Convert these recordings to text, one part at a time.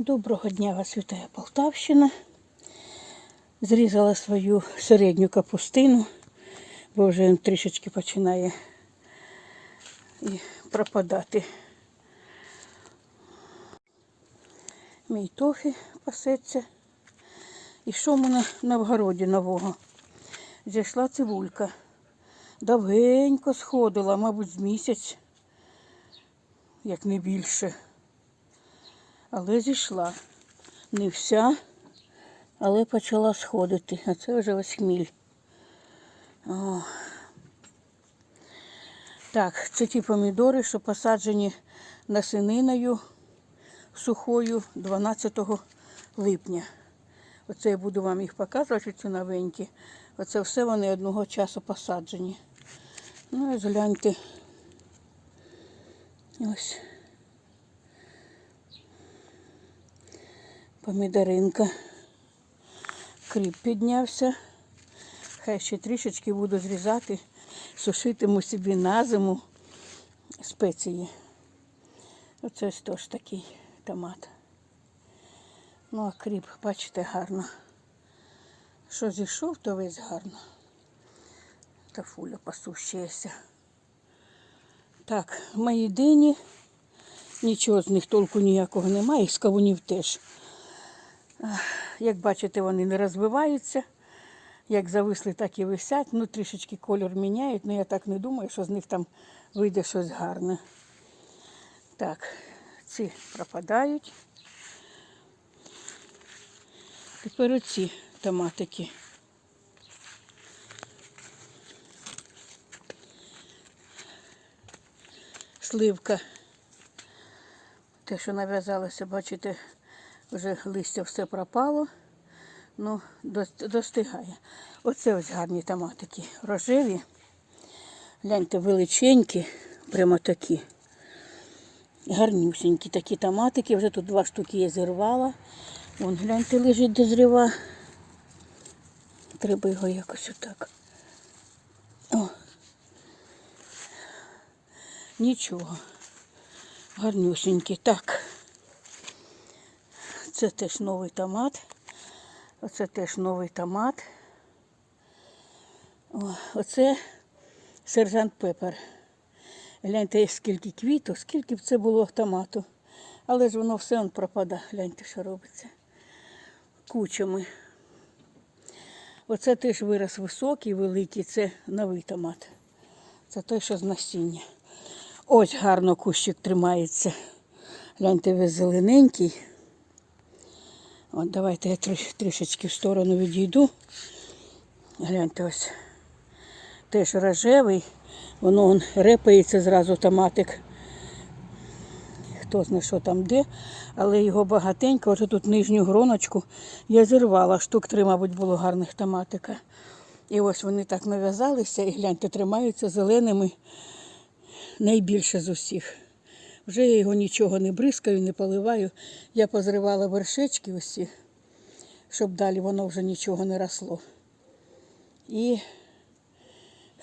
Доброго дня вас вітає Полтавщина. Зрізала свою середню капустину, бо вже трішечки починає і пропадати. Мій тофі пасеться. І що в мене на вгороді нового? Зійшла цибулька. Довгенько сходила, мабуть, з місяць, як не більше. Але зійшла. Не вся, але почала сходити. А це вже ось хміль. О. Так, це ті помідори, що посаджені насининою сухою 12 липня. Оце я буду вам їх показувати, ці новенькі. Оце все вони одного часу посаджені. Ну і гляньте. Ось. Помідоринка. Кріп піднявся. Хай ще трішечки буду зрізати, сушитиму собі на зиму спеції. Оце ось теж такий томат. Ну, а кріп, бачите, гарно. Що зійшов, то весь гарно. Та фуля пасущаяся. Так, мої дині. Нічого з них толку ніякого немає, і з кавунів теж. Як бачите, вони не розвиваються. Як зависли, так і висять. Ну, трішечки кольор міняють, але я так не думаю, що з них там вийде щось гарне. Так, ці пропадають. Тепер оці томатики. Сливка. Те, що нав'язалося, бачите, вже листя все пропало. Ну, достигає. Оце ось гарні томатики. Рожеві. Гляньте, величенькі, прямо такі. Гарнюсінькі такі томатики. Вже тут два штуки я зірвала. Вон, гляньте, лежить дозріва. Треба його якось отак. О. Нічого. Гарнюсінькі. Так. Це теж новий томат. Оце теж новий томат. О, оце сержант Пепер. Гляньте, скільки квітів, скільки б це було томату. Але ж воно все пропадає. Гляньте, що робиться. Кучами. Оце теж вираз високий, великий, це новий томат. Це той, що з насіння. Ось гарно кущик тримається. Гляньте, весь зелененький. От давайте я трішечки в сторону відійду. Гляньте ось. Теж рожевий. Воно он репається зразу томатик. Хто знає, що там де, але його багатенько. Ось тут нижню гроночку я зірвала. Штук три, мабуть, було гарних томатика. І ось вони так нав'язалися і гляньте, тримаються зеленими найбільше з усіх. Вже я його нічого не бризкаю, не поливаю. Я позривала вершечки усі, щоб далі воно вже нічого не росло. І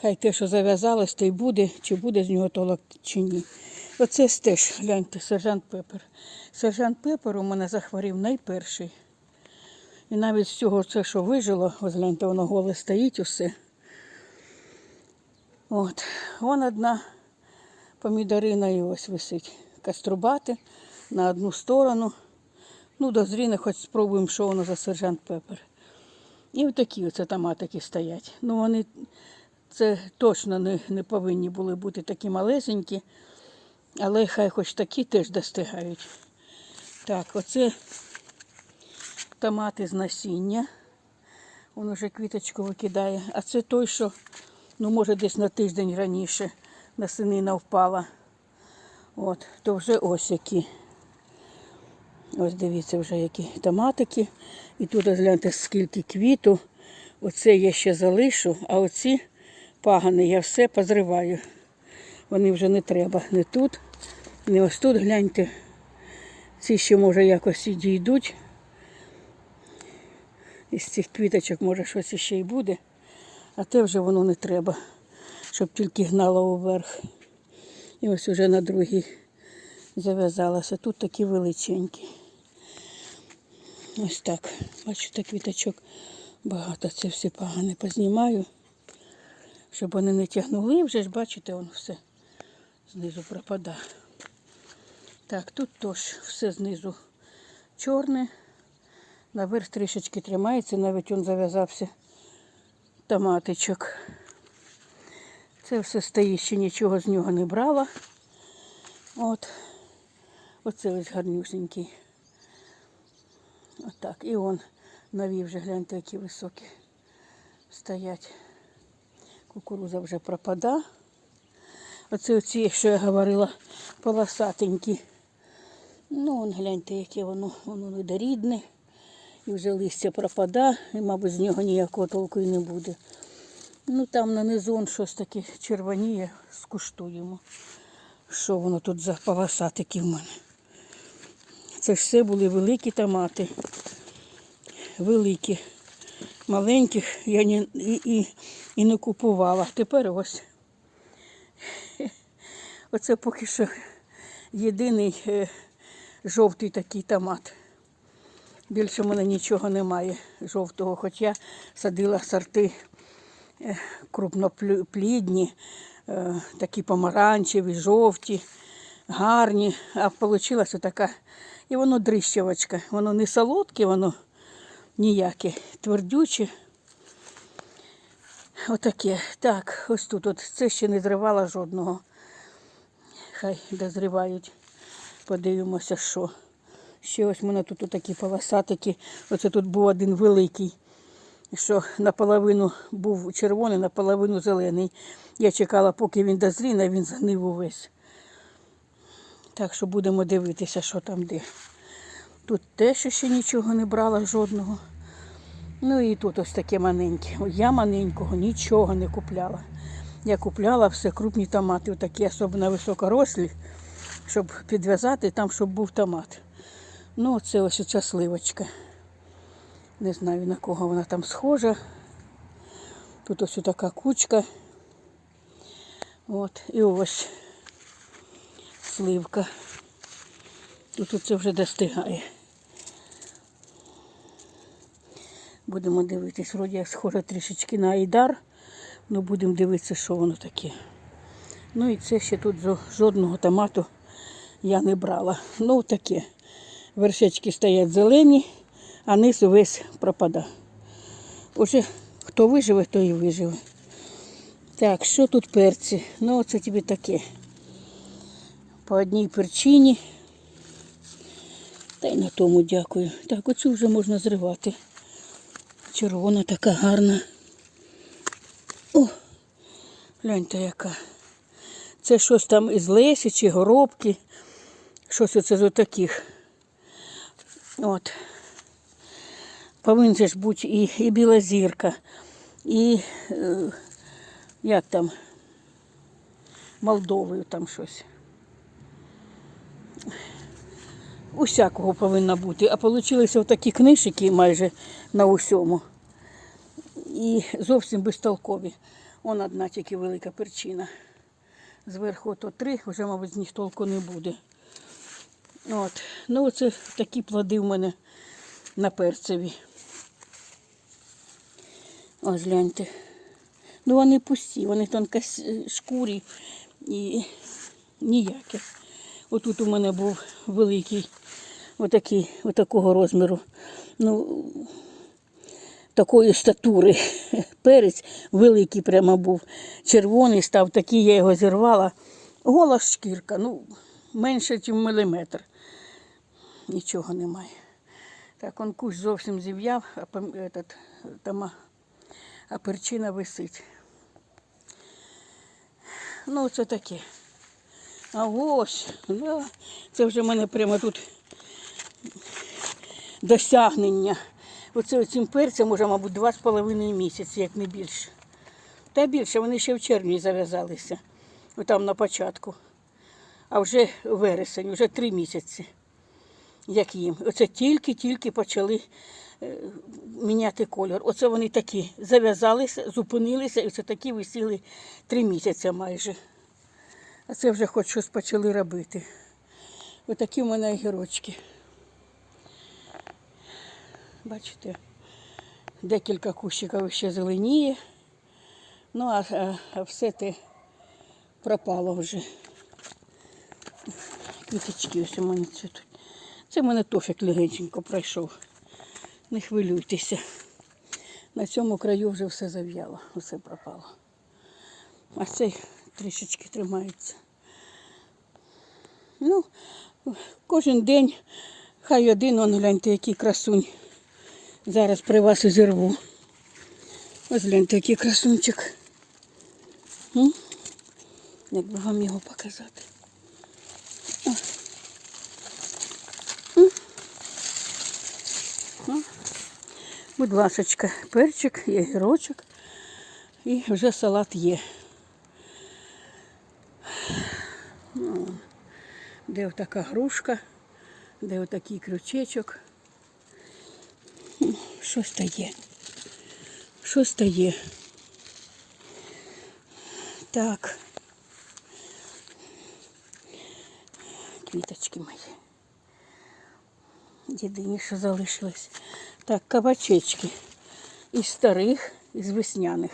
хай те, що зав'язалось, то й буде, чи буде з нього толок, чи ні. Оце теж, гляньте, сержант Пепер. Сержант Пепер у мене захворів найперший. І навіть з цього це, що вижило, ось гляньте, воно голе стоїть усе. От, вон одна помідорина і ось висить. Каструбати на одну сторону. Ну, дозріне, хоч спробуємо, що воно за сержант Пепер. І отакі оце томатики стоять. Ну, вони це точно не, не повинні були бути такі малесенькі, але хай хоч такі теж достигають. Так, оце томати з насіння. Він вже квіточку викидає. А це той, що, ну, може, десь на тиждень раніше насинина впала. От, то вже ось які. Ось дивіться вже які томатики. І тут гляньте, скільки квіту. Оце я ще залишу, а оці пагани я все позриваю. Вони вже не треба. Не тут, не ось тут гляньте. Ці ще може якось і дійдуть. Із цих квіточок може щось іще й буде. А те вже воно не треба, щоб тільки гнало вверх. І ось уже на другій зав'язалася. Тут такі величенькі. Ось так. Бачите, квіточок багато. Це все погане познімаю. Щоб вони не тягнули, І вже ж бачите, воно все знизу пропадає. Так, тут теж все знизу чорне. Наверх трішечки тримається, навіть він зав'язався томатичок. Це все стоїть, ще нічого з нього не брала. От. Оце ось гарнюсенький. Отак. І он нові вже гляньте, які високі стоять. Кукуруза вже пропада. Оце оці, що я говорила, полосатенькі. Ну, он гляньте, яке воно, воно недорідне. І вже листя пропада, і, мабуть, з нього ніякого толку і не буде. Ну там на низу щось таке червоніє, скуштуємо. Що воно тут за полосатики в мене. Це ж все були великі томати. Великі. Маленьких я ні, і, і, і не купувала. Тепер ось. Оце поки що єдиний е, жовтий такий томат. Більше в мене нічого немає жовтого, хоч я садила сорти крупноплідні, е, такі помаранчеві, жовті, гарні. А вийшла така. І воно дрищевочка. Воно не солодке, воно ніяке, твердюче. Отаке. Так, ось тут. От. Це ще не зривала жодного. Хай дозрівають. Подивимося, що. Ще ось в мене тут такі полосатики. Оце тут був один великий, що наполовину був червоний, наполовину зелений. Я чекала, поки він дозріне, він згнив увесь. Так що будемо дивитися, що там де. Тут теж ще нічого не брала жодного. Ну і тут ось таке маленьке. Я маленького нічого не купляла. Я купляла все крупні томати, отакі особливо високорослі, щоб підв'язати там, щоб був томат. Ну, це ось оця сливочка. Не знаю на кого вона там схожа. Тут ось така кучка. От, і ось сливка. Тут оце вже достигає. Будемо дивитись, вроді як схоже трішечки на айдар. Ну будемо дивитися, що воно таке. Ну і це ще тут жодного томату я не брала. Ну таке. Вершечки стоять зелені, а низ увесь пропада. Уже хто виживе, той і виживе. Так, що тут перці? Ну, оце тобі таке. По одній перчині. Та й на тому дякую. Так, оцю вже можна зривати. Червона така гарна. О, гляньте яка. Це щось там із лесі чи горобки. Щось оце з отаких. От. Повинен же ж бути і, і біла зірка, і е, як там, Молдовою там щось. Усякого повинно бути. А вийшли такі книжки майже на усьому. І зовсім безтолкові. Он одна тільки велика перчина. Зверху то три, вже, мабуть, з них толку не буде. От. Ну, оце такі плоди в мене на перцеві. Ось гляньте. Ну вони пусті, вони тонко шкурі і ніякі. Отут у мене був великий, отакий, отакого розміру. Ну, такої статури. Перець великий прямо був. Червоний став, такий я його зірвала. Гола шкірка, ну, менше, ніж міліметр. Нічого немає. Так, он кущ зовсім зів'яв, а там, а перчина висить. Ну, це таке. А ось, да, це вже в мене прямо тут досягнення. Оце цим перцем може, мабуть, два з половиною місяці, як не більше. Та більше, вони ще в червні зав'язалися, там на початку. А вже вересень, вже три місяці, як їм. Оце тільки-тільки почали міняти колір. Оце вони такі зав'язалися, зупинилися і це такі висіли три місяці майже. А це вже хоч щось почали робити. Отакі в мене огірочки. Бачите, декілька кущиків ще зеленіє. Ну, а, а, а все те пропало вже. Квіточки ось у мене цвітуть. Це в мене тофік легенько пройшов. Не хвилюйтеся. На цьому краю вже все зав'яло, все пропало. А цей трішечки тримається. Ну, кожен день хай один, он гляньте, який красунь. Зараз при вас і зірву. Ось гляньте, який красунчик. Як би вам його показати? О. М? О. Будь ласочка, перчик, є гірочок і вже салат є. Ну, де отака грушка, де отакий крючечок. Щось та є. Щось та є. Так. Квіточки мої. Єдині, що залишились. Так, кабачечки. Із старих, із весняних.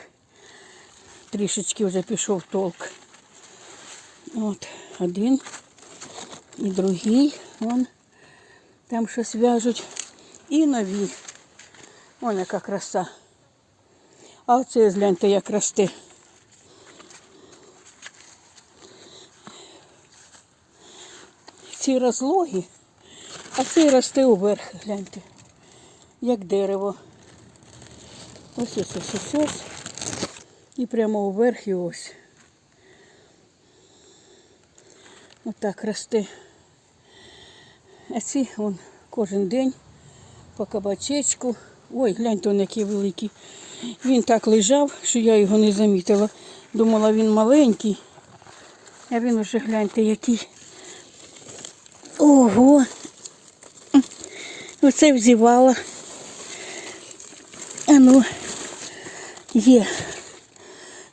Трішечки вже пішов толк. От, один і другий. Вон там щось в'яжуть. І нові. Вон яка краса. А оце гляньте, як росте. Ці розлоги, а цей росте уверх, гляньте, як дерево. Ось ось ось ось ось. І прямо уверх і ось. Отак росте. А ці вон кожен день по кабачечку. Ой, гляньте, он який великий. Він так лежав, що я його не замітила. Думала, він маленький. А він уже гляньте, який. Ого. Оце взівала. А ну, є.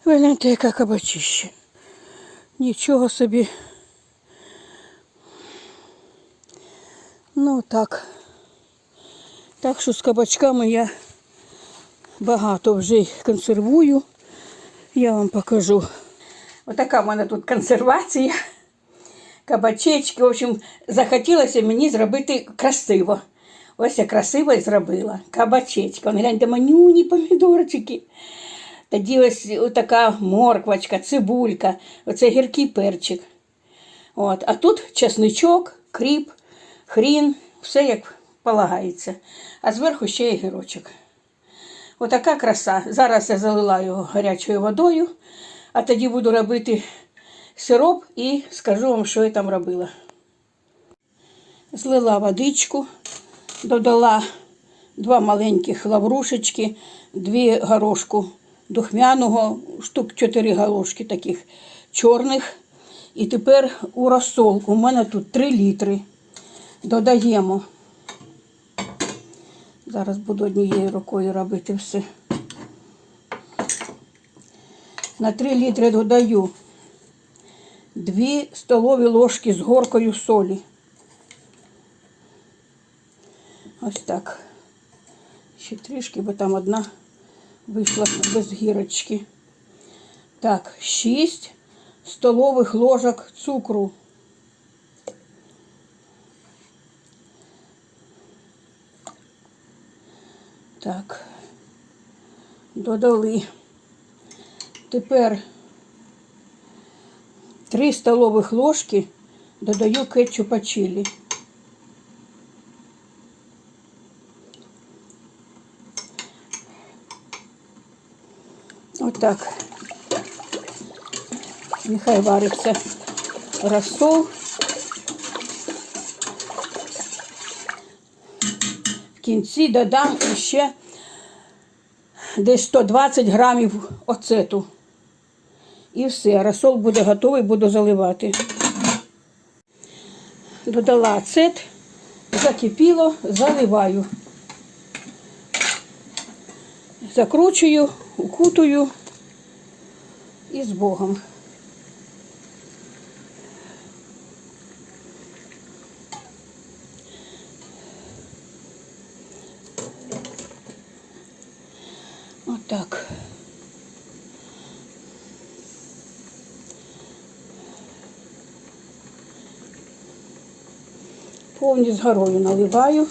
Гляньте, яка кабачища. Нічого собі. Ну так. Так що з кабачками я багато вже їх консервую. Я вам покажу. Отака в мене тут консервація. Кабачечки. В общем, захотілося мені зробити красиво. Ось я красиво і зробила. Кабачечки. Вон, гляньте, манюні помідорчики. Тоді ось така морквочка, цибулька, оце гіркий перчик. От. А тут чесничок, кріп, хрін, все як полагається. А зверху ще й гірочок. Отака краса. Зараз я залила його гарячою водою, а тоді буду робити сироп і скажу вам, що я там робила. Злила водичку, додала два маленьких лаврушечки, дві горошку духмяного, штук чотири горошки таких чорних. І тепер у розсол. У мене тут 3 літри. Додаємо. Зараз буду однією рукою робити все. На 3 літри додаю 2 столові ложки з горкою солі. Ось так. Ще трішки, бо там одна вийшла без гірочки. Так, 6 столових ложок цукру. Так, додали. Тепер 3 столових ложки додаю кетчупа чилі. Отак. Нехай вариться розсол. В кінці додам ще десь 120 грамів оцету. І все, розсол буде готовий, буду заливати. Додала оцет, закипіло, заливаю. Закручую, укутую і з Богом. Отак. Повні з горою наливаю.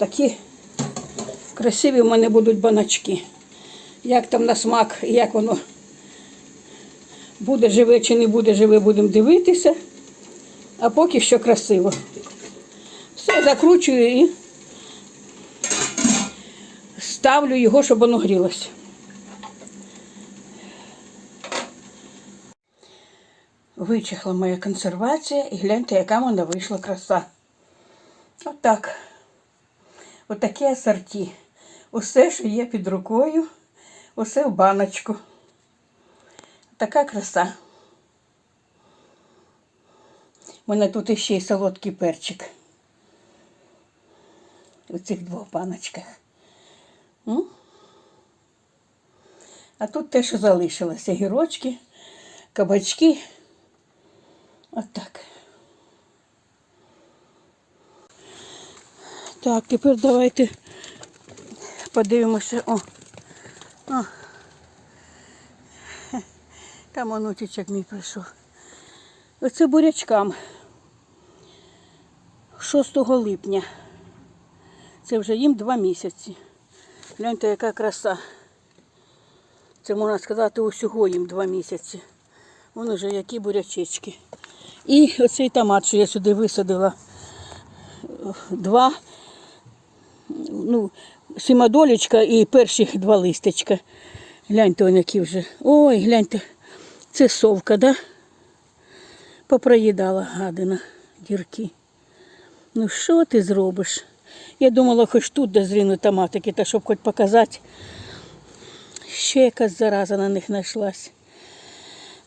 Отакі красиві в мене будуть баначки. Як там на смак, і як воно буде живе чи не буде живе, будемо дивитися. А поки що красиво. Все, закручую і ставлю його, щоб воно грілося. Вичихла моя консервація і гляньте, яка вона вийшла краса. Отак. Отаке асорті. Усе, що є під рукою, усе в баночку. Така краса. У мене тут іще й солодкий перчик. У цих двох баночках. М? А тут те, що залишилося. Гірочки, кабачки. Отак. Так, тепер давайте подивимося. О. О. Там онучечок мій прийшов. Оце бурячкам. 6 липня. Це вже їм два місяці. Гляньте, яка краса. Це можна сказати, усього їм два місяці. Вон уже які бурячечки. І оцей томат, що я сюди висадила. Два, ну, сімадолечка і перші два листочка. Гляньте, вони які вже. Ой, гляньте, це совка, да? Попроїдала гадина дірки. Ну що ти зробиш? Я думала, хоч тут де зріну томатики, та щоб хоч показати. Ще якась зараза на них знайшлась.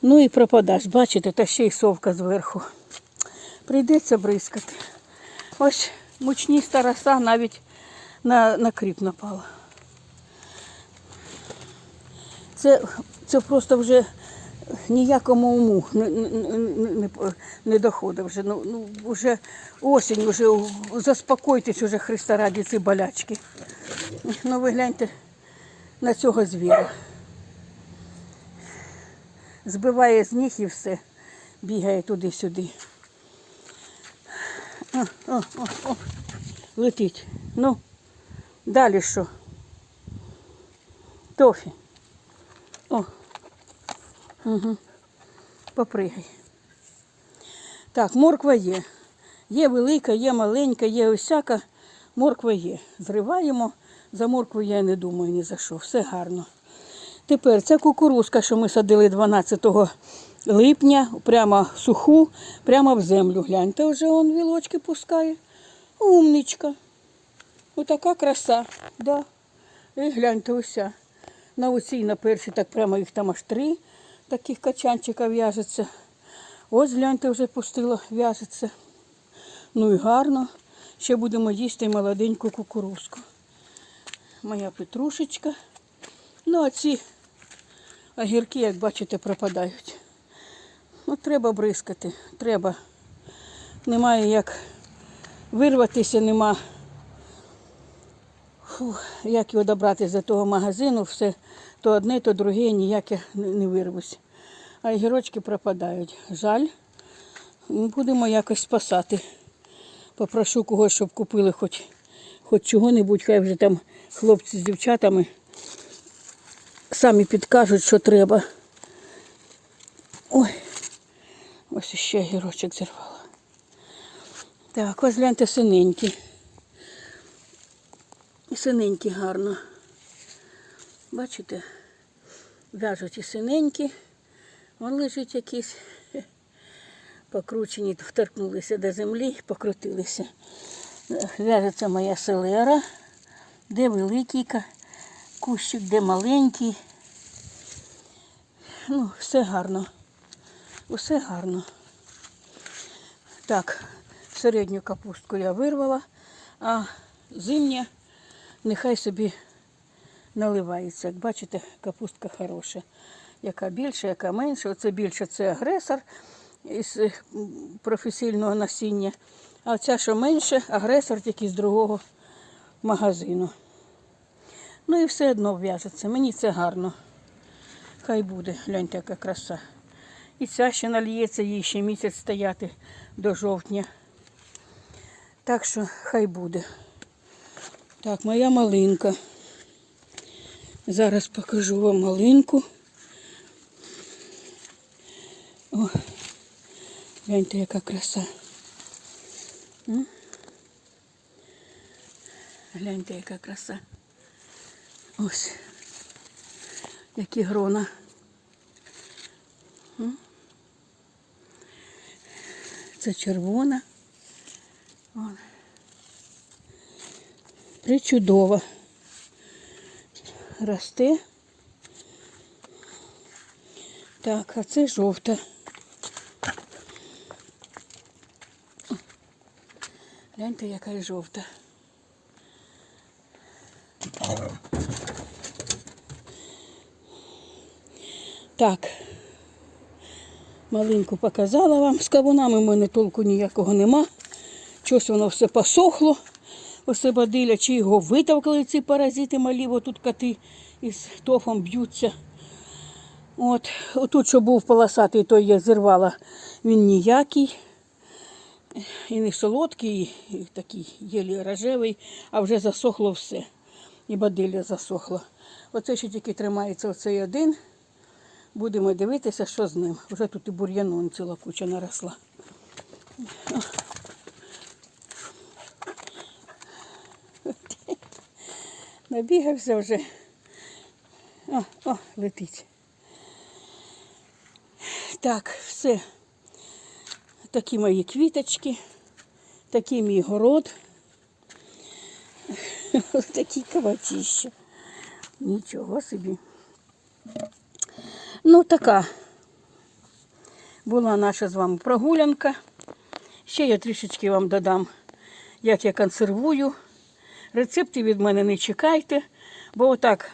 Ну і пропадаш, бачите, та ще й совка зверху. Прийдеться бризкати. Ось мучніста роса навіть на, на кріп напала. Це, це просто вже ніякому уму не, не, не, доходить вже. Ну, ну, вже осінь, вже заспокойтесь уже Христа раді ці болячки. Ну ви гляньте на цього звіра. Збиває з ніг і все. Бігає туди-сюди. О, о, о, о. Летить. Ну, далі що? Тофі. О. Угу. Попригай. Так, морква є. Є велика, є маленька, є усяка. Морква є. Зриваємо. За моркву я не думаю ні за що. Все гарно. Тепер ця кукурузка, що ми садили 12 липня, прямо суху, прямо в землю. Гляньте, вже он вілочки пускає. Умничка. Отака краса. Да. І гляньте уся. На оцій, на першій, так прямо їх там аж три таких качанчика в'яжеться. Ось гляньте, вже пустило, в'яжеться. Ну і гарно. Ще будемо їсти молоденьку кукурузку. Моя петрушечка. Ну, а ці огірки, як бачите, пропадають. Ну, треба бризкати, треба. Немає як вирватися, нема. Фу, як його добрати з того магазину, все то одне, то друге, ніяк я не вирвусь. А огірочки пропадають. Жаль. Будемо якось спасати. Попрошу когось, щоб купили хоч, хоч чого-небудь, хай вже там хлопці з дівчатами самі підкажуть, що треба. Ой, ось ще гірочок зірвала. Так, ось гляньте синенькі. І синенькі гарно. Бачите? В'яжуть і синенькі. Вон лежить якісь покручені, вторкнулися до землі, покрутилися. В'яжеться моя селера, де великий кущик, де маленький. Ну, все гарно. Усе гарно. Так, середню капустку я вирвала, а зимня нехай собі наливається. Як бачите, капустка хороша. Яка більша, яка менша. Оце більше це агресор. із е, професійного насіння. А ця, що менше, агресор тільки з другого магазину. Ну і все одно в'яжеться. Мені це гарно. Хай буде, гляньте, яка краса. І ця ще нальється, їй ще місяць стояти до жовтня. Так що хай буде. Так, моя малинка. Зараз покажу вам малинку. О, гляньте, яка краса. Гляньте, яка краса. Ось. Які грона. Це червона. Вон. Причудова. Росте. Так, а це жовта. Гляньте, яка жовта. Так. Маленьку показала вам. З кавунами в мене толку ніякого нема. Щось воно все посохло. Осе бадиля, чи його витовкли ці паразити малі, бо тут коти із тофом б'ються. От, отут, що був полосатий, той я зірвала, він ніякий. І не солодкий, і такий єлі рожевий, а вже засохло все. І бадилля засохла. Оце ще тільки тримається оцей один. Будемо дивитися, що з ним. Вже тут і бур'яну он ціла куча наросла. Набігався вже. О, о, летить. Так, все. Такі мої квіточки, такий мій город. Ось такі кавачища. Нічого собі. Ну, така була наша з вами прогулянка. Ще я трішечки вам додам, як я консервую. Рецепти від мене не чекайте, бо отак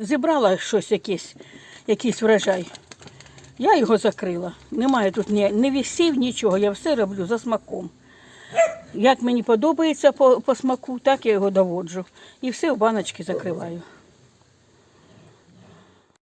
зібрала щось якесь, якийсь врожай. Я його закрила. Немає тут ні, ні вісів, нічого. Я все роблю за смаком. Як мені подобається по, по смаку, так я його доводжу. І все в баночки закриваю.